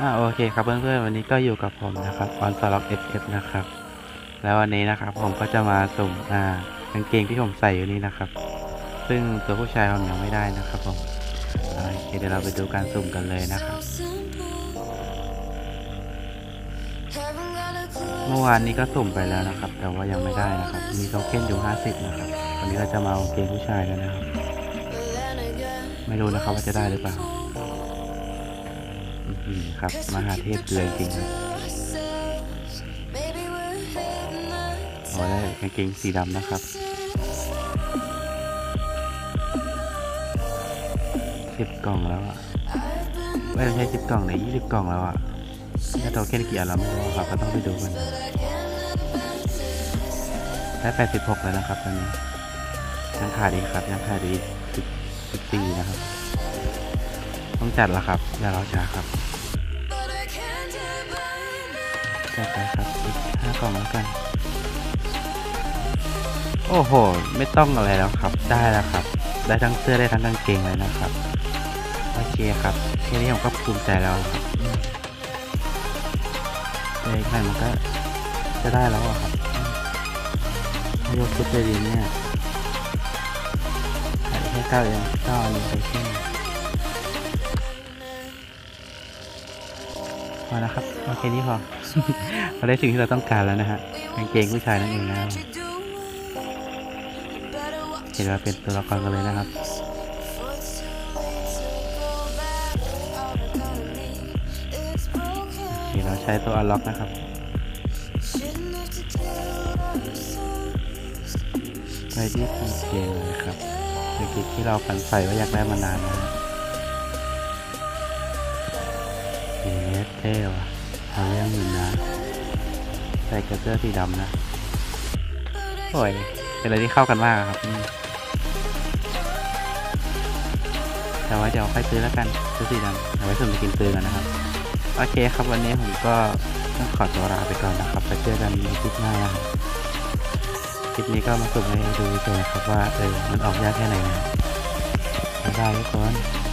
อ่าโอเคครับเพื่อนๆวันนี้ก็อยู่กับผมนะครับออนสล็อก FF นะครับ แล้ววันนี้นะครับผมก็จะมาสุ่มอ่ากางเกงที่ผมใส่อยู่นี่นะครับ ซึ่งตัวผู้ชายผมยังไม่ได้นะครับผมโอเคเดี๋ยวเราไปดูการสุ่มกันเลยนะครับ เมื่อวานนี้ก็สุ่มไปแล้วนะครับ แต่ว่ายังไม่ได้นะครับ มีโทเค็นอยู่ 50 นะครับวันนี้เราจะมาเอาเกงผู้ชายกันนะครับ ไม่รู้นะครับว่าจะได้หรือเปล่า ครับ มหาเทพเกลือจริงๆครับโอ้ได้กางเกงสีดำนะครับ สิบกล่องแล้วอะ ไม่ใช่สิบกล่องเลยยี่สิบกล่องแล้วอะถ้าโทเค็นกี่อันเราไม่รู้ครับ ก็ต้องไปดูกันได้แปดสิบหกแล้วนะครับตอนนี้ยังขาดอีกครับยังขาดอีกสิบสิบสี่นะครับ ต้องจัดแล้วครับอย่ารอช้าครับ จัดไปครับอีกห้ากล่องแล้วกัน โอ้โห ไม่ต้องอะไรแล้วครับ ได้แล้วครับ ได้ทั้งเสื้อได้ทั้งกางเกงเลยนะครับ โอเคครับแค่นี้ผมก็ภูมิใจแล้วครับเด็กหน่อยมันก็จะได้แล้วอะครับยกชุดไปดีเนี่ยขายแค่เก้าเองเก้าอันนี้ไปแค่ พอนะครับโอเคนี้พอเราได้สิ่งที่เราต้องการแล้วนะฮะกางเกงผู้ชายนั่นเองนะเห็นว่าเป็นตัวละครกันเลยนะครับเคเราใช้ตัวอัลล็อกนะครับไปที่ทีเกมเลยครับคือคลิปที่เราฝันใฝ่ว่าอยากได้มานานนะ เฮ้เท่ว่ะเอาเรื่องอยู่นะใส่กระเสื้อสีดำนะโอ้ยเป็นอะไรที่เข้ากันมากครับอืมแต่ว่าเดี๋ยวค่อยซื้อแล้วกันซื้อสีดำเอาไว้สุ่มไปกินปืนกันนะครับ โอเคครับวันนี้ผมก็ต้องขอตัวลาไปก่อนนะครับไปเจอกันในคลิปหน้านะครับคลิปนี้ก็มาสุ่มให้ดูเฉยครับว่าเออมันออกยากแค่ไหนนะบ๊ายบายทุกคน